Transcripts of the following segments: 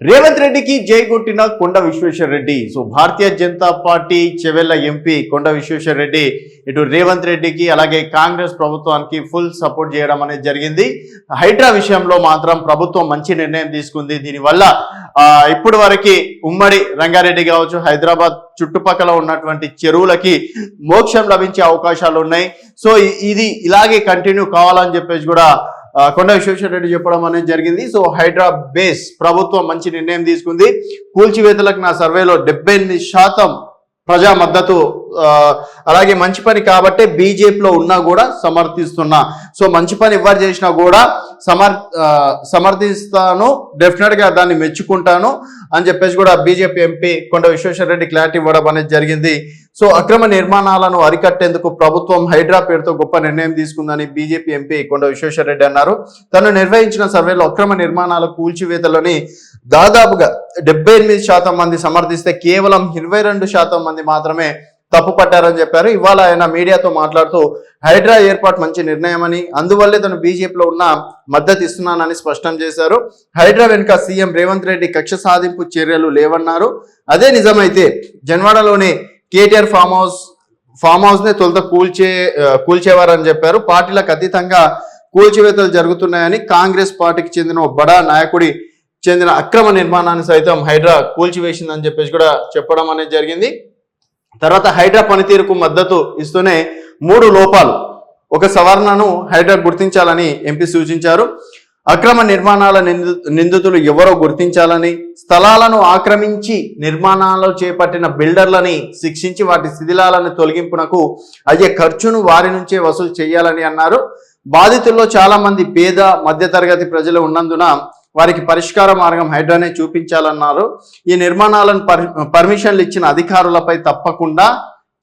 రేవంత్ రెడ్డికి జై కొట్టిన Konda Vishweshwar Reddy. So Bharatiya Janata Party Chevella MP Konda Vishweshwar Reddy ఇటు రేవంత్ రెడ్డికి అలాగే కాంగ్రెస్ ప్రభుత్వానికి ఫుల్ సపోర్ట్ చేయడం అనేది జరిగింది. హైడ్రా విషయంలో మాత్రం ప్రభుత్వం మంచి నిర్ణయం తీసుకుంది. దీనివల్ల ఇప్పటి వరకు ఉమ్మడి రంగారెడ్డి కావచ్చు హైదరాబాద్ చుట్టుపక్కల ఉన్నటువంటి చెరువులకి మోక్షం లభించే అవకాశాలు ఉన్నాయి. సో ఇది ఇలాగే కంటిన్యూ కావాలని చెప్పేసి కూడా కొండ విశ్వేశ్వర రెడ్డి చెప్పడం అనేది జరిగింది. సో హైడ్రా బేస్ ప్రభుత్వం మంచి నిర్ణయం తీసుకుంది. కూల్చివేతలకు నా సర్వేలో డెబ్బై ఎనిమిది శాతం ప్రజా మద్దతు అలాగే మంచి పని కాబట్టే బీజేపీలో ఉన్నా కూడా సమర్థిస్తున్నా. సో మంచి పని ఎవరు చేసినా కూడా సమర్ సమర్థిస్తాను డెఫినెట్గా దాన్ని మెచ్చుకుంటాను అని చెప్పేసి కూడా BJP MP Konda Vishweshwar Reddy clarity ఇవ్వడం అనేది జరిగింది. సో అక్రమ నిర్మాణాలను అరికట్టేందుకు ప్రభుత్వం హైడ్రా పేరుతో గొప్ప నిర్ణయం తీసుకుందని బీజేపీ ఎంపీ కొండ విశ్వేశ్వర రెడ్డి అన్నారు. తను నిర్వహించిన సర్వేలో అక్రమ నిర్మాణాల కూల్చివేతలని దాదాపుగా డెబ్బై ఎనిమిది శాతం మంది సమర్థిస్తే కేవలం ఇరవై రెండు శాతం మంది మాత్రమే తప్పు పట్టారని చెప్పారు. ఇవాళ ఆయన మీడియాతో మాట్లాడుతూ హైడ్రా ఏర్పాటు మంచి నిర్ణయమని అందువల్లే తను బీజేపీలో ఉన్న మద్దతు ఇస్తున్నానని స్పష్టం చేశారు. హైడ్రా వెనుక సీఎం రేవంత్ రెడ్డి కక్ష సాధింపు చర్యలు లేవన్నారు. అదే నిజమైతే జన్వాడలోని KTR farm house farm house నే తొలుత కూల్చే కూల్చేవారని చెప్పారు. పార్టీలకు అతీతంగా కూల్చివేతలు జరుగుతున్నాయని కాంగ్రెస్ పార్టీకి చెందిన బడా నాయకుడి చెందిన అక్రమ నిర్మాణాన్ని సైతం హైడ్రా కూల్చివేసిందని చెప్పేసి కూడా చెప్పడం అనేది జరిగింది. తర్వాత హైడ్రా పనితీరుకు మద్దతు ఇస్తూనే మూడు లోపాలు. ఒక సవరణను హైడ్రా గుర్తించాలని ఎంపీ సూచించారు. అక్రమ నిర్మాణాల నిందు నిందితులు ఎవరో గుర్తించాలని స్థలాలను ఆక్రమించి నిర్మాణాలు చేపట్టిన బిల్డర్లని శిక్షించి వాటి శిథిలాలను తొలగింపునకు అయ్యే ఖర్చును వారి నుంచే వసూలు చేయాలని అన్నారు. బాధితుల్లో చాలా మంది పేద మధ్యతరగతి ప్రజలు ఉన్నందున వారికి పరిష్కార మార్గం హైడ్రానే చూపించాలన్నారు. ఈ నిర్మాణాలను పర్ పర్మిషన్లు ఇచ్చిన అధికారులపై తప్పకుండా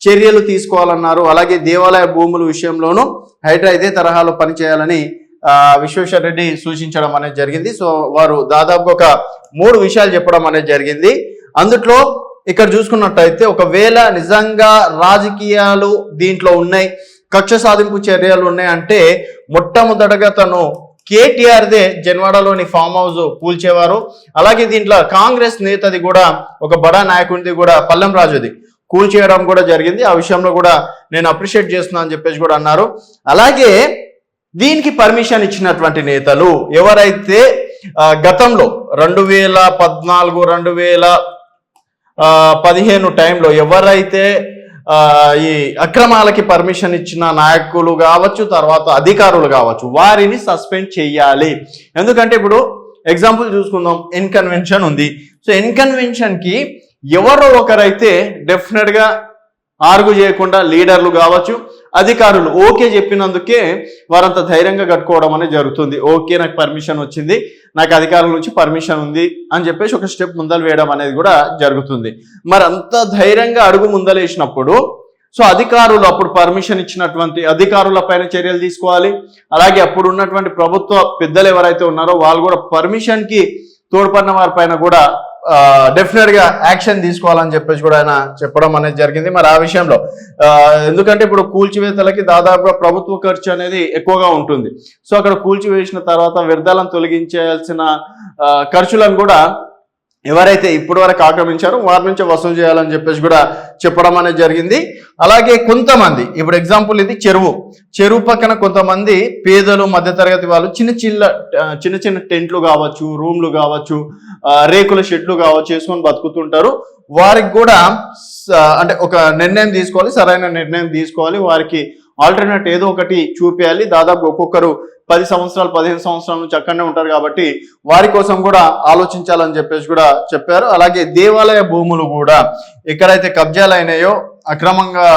చర్యలు తీసుకోవాలన్నారు. అలాగే దేవాలయ భూముల విషయంలోనూ హైడ్రా ఇదే తరహాలో పనిచేయాలని విశ్వేశ్వర రెడ్డి సూచించడం అనేది జరిగింది. సో వారు దాదాపు ఒక మూడు విషయాలు చెప్పడం అనేది జరిగింది. అందుట్లో ఇక్కడ చూసుకున్నట్టయితే ఒకవేళ నిజంగా రాజకీయాలు దీంట్లో ఉన్నాయి కక్ష సాధింపు చర్యలు ఉన్నాయంటే మొట్టమొదటగా తను కేటీఆర్దే జన్వాడలోని ఫామ్ హౌస్ కూల్చేవారు. అలాగే దీంట్లో కాంగ్రెస్ నేతది కూడా ఒక బడా నాయకుడిది కూడా పల్లెం రాజుది. కూల్చేయడం కూడా జరిగింది. ఆ విషయంలో కూడా నేను అప్రిషియేట్ చేస్తున్నా అని చెప్పేసి కూడా అన్నారు. అలాగే దీనికి పర్మిషన్ ఇచ్చినటువంటి నేతలు ఎవరైతే గతంలో రెండు వేల పద్నాలుగు రెండు వేల పదిహేను టైంలో ఎవరైతే ఈ అక్రమాలకి పర్మిషన్ ఇచ్చిన నాయకులు కావచ్చు తర్వాత అధికారులు కావచ్చు వారిని సస్పెండ్ చేయాలి. ఎందుకంటే ఇప్పుడు ఎగ్జాంపుల్ చూసుకుందాం ఇన్కన్వెన్షన్ ఉంది. సో ఇన్కన్వెన్షన్కి ఎవరో ఒకరైతే డెఫినెట్గా ఆర్గు చేయకుండా లీడర్లు కావచ్చు అధికారులు ఓకే చెప్పినందుకే వారంత ధైర్యంగా కట్టుకోవడం అనేది జరుగుతుంది. ఓకే నాకు పర్మిషన్ వచ్చింది. నాకు అధికారుల నుంచి పర్మిషన్ ఉంది అని చెప్పేసి ఒక స్టెప్ ముందలు వేయడం అనేది కూడా జరుగుతుంది. మరి అంత ధైర్యంగా అడుగు ముందలేసినప్పుడు సో అధికారులు అప్పుడు పర్మిషన్ ఇచ్చినటువంటి అధికారుల పైన చర్యలు తీసుకోవాలి. అలాగే అప్పుడు ఉన్నటువంటి ప్రభుత్వ పెద్దలు ఎవరైతే ఉన్నారో వాళ్ళు కూడా పర్మిషన్కి తోడ్పడిన వారి పైన కూడా డెఫినెట్గా యాక్షన్ తీసుకోవాలని చెప్పేసి కూడా ఆయన చెప్పడం అనేది జరిగింది. మరి ఆ విషయంలో ఎందుకంటే ఇప్పుడు కూల్చివేతలకి దాదాపుగా ప్రభుత్వ ఖర్చు అనేది ఎక్కువగా ఉంటుంది. సో అక్కడ కూల్చివేసిన తర్వాత వ్యర్థాలను తొలగించాల్సిన ఖర్చులను కూడా ఎవరైతే ఇప్పటి వరకు ఆక్రమించారో వారి నుంచి వసూలు చేయాలని చెప్పేసి కూడా చెప్పడం అనేది జరిగింది. అలాగే కొంతమంది ఇప్పుడు ఎగ్జాంపుల్ ఇది చెరువు. చెరువు పక్కన కొంతమంది పేదలు మధ్యతరగతి వాళ్ళు చిన్న చిన్న చిన్న చిన్న టెంట్లు కావచ్చు రూమ్లు కావచ్చు రేకుల షెడ్లు కావచ్చు వేసుకొని బతుకుతుంటారు. వారికి కూడా అంటే ఒక నిర్ణయం తీసుకోవాలి సరైన నిర్ణయం తీసుకోవాలి. వారికి ఆల్టర్నేట్ ఏదో ఒకటి చూపించాలి దాదాపు ఒక్కొక్కరు పది సంవత్సరాలు పదిహేను సంవత్సరాల నుంచి అక్కడనే ఉంటారు కాబట్టి వారి కోసం కూడా ఆలోచించాలని చెప్పేసి కూడా చెప్పారు. అలాగే దేవాలయ భూములు కూడా ఎక్కడైతే కబ్జాలు అయినాయో అక్రమంగా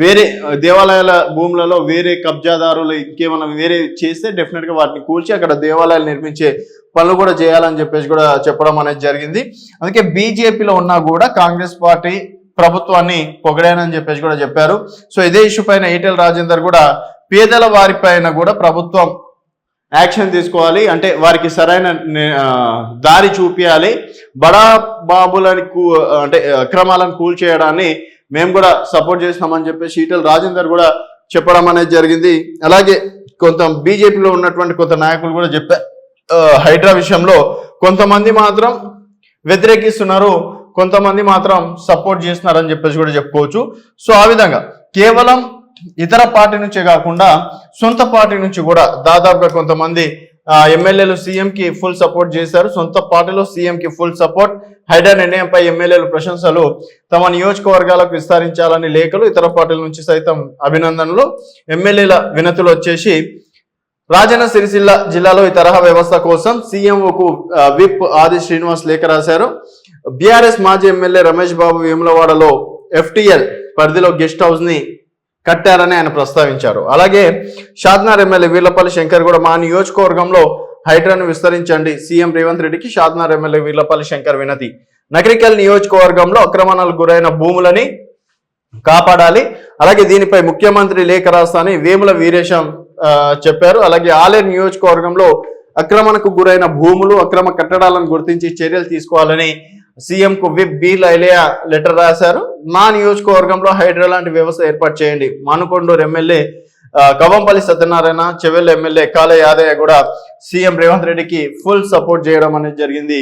వేరే దేవాలయాల భూములలో వేరే కబ్జాదారులు ఇంకేమైనా వేరే చేస్తే డెఫినెట్గా వాటిని కూల్చి అక్కడ దేవాలయాలు నిర్మించే పనులు కూడా చేయాలని చెప్పేసి కూడా చెప్పడం అనేది జరిగింది. అందుకే బీజేపీలో ఉన్నా కూడా కాంగ్రెస్ పార్టీ ప్రభుత్వాన్ని పొగడానని చెప్పేసి కూడా చెప్పారు. సో ఇదే ఇష్యూ పైన ఈటెల్ రాజేందర్ కూడా పేదల వారిపైన కూడా ప్రభుత్వం యాక్షన్ తీసుకోవాలి. అంటే వారికి సరైన దారి చూపించాలి బడా బాబులని కూ అంటే అక్రమాలను కూల్చేయడాన్ని మేము కూడా సపోర్ట్ చేస్తామని చెప్పేసి ఈటెల్ రాజేందర్ కూడా చెప్పడం అనేది జరిగింది. అలాగే కొంత బీజేపీలో ఉన్నటువంటి కొంత నాయకులు కూడా చెప్పారు హైడ్రా విషయంలో కొంతమంది మాత్రం వ్యతిరేకిస్తున్నారు. కొంతమంది మాత్రం సపోర్ట్ చేస్తున్నారని చెప్పేసి కూడా చెప్పుకోవచ్చు. సో ఆ విధంగా కేవలం ఇతర పార్టీ నుంచే కాకుండా సొంత పార్టీ నుంచి కూడా దాదాపుగా కొంతమంది ఎమ్మెల్యేలు సీఎంకి ఫుల్ సపోర్ట్ చేశారు. సొంత పార్టీలో సీఎం కి ఫుల్ సపోర్ట్ హైడ్రా నిర్ణయంపై ఎమ్మెల్యేలు ప్రశంసలు తమ నియోజకవర్గాలకు విస్తరించాలని లేఖలు ఇతర పార్టీల నుంచి సైతం అభినందనలు. ఎమ్మెల్యేల వినతులు వచ్చేసి రాజన్న సిరిసిల్ల జిల్లాలో ఈ తరహా వ్యవస్థ కోసం సీఎంఓకు విప్ ఆది శ్రీనివాస్ లేఖ రాశారు. బీఆర్ఎస్ మాజీ ఎమ్మెల్యే రమేష్ బాబు వేములవాడలో ఎఫ్టిఎల్ పరిధిలో గెస్ట్ హౌస్ని కట్టారని ఆయన ప్రస్తావించారు. అలాగే షాద్నార్ ఎమ్మెల్యే వీర్లపల్లి శంకర్ కూడా మా నియోజకవర్గంలో హైడ్రాను విస్తరించండి. సీఎం రేవంత్ రెడ్డికి షాద్నార్ ఎమ్మెల్యే వీర్లపల్లి శంకర్ వినతి. నగరికల్ నియోజకవర్గంలో అక్రమణాలకు గురైన భూములని కాపాడాలి. అలాగే దీనిపై ముఖ్యమంత్రి లేఖ రాస్తాని వేముల వీరేశం చెప్పారు. అలాగే ఆలేరు నియోజకవర్గంలో అక్రమణకు గురైన భూములు అక్రమ కట్టడాలను గుర్తించి చర్యలు తీసుకోవాలని సీఎం కు విప్ బి లైలియా లెటర్ రాశారు. మా నియోజకవర్గంలో హైడ్రా లాంటి వ్యవస్థ ఏర్పాటు చేయండి. మనుకొండూరు ఎమ్మెల్యే ఆ, కవంపల్లి సత్యనారాయణ చెవెల్ ఎమ్మెల్యే కాళ యాదయ్య కూడా సీఎం రేవంత్ రెడ్డికి ఫుల్ సపోర్ట్ చేయడం అనేది జరిగింది.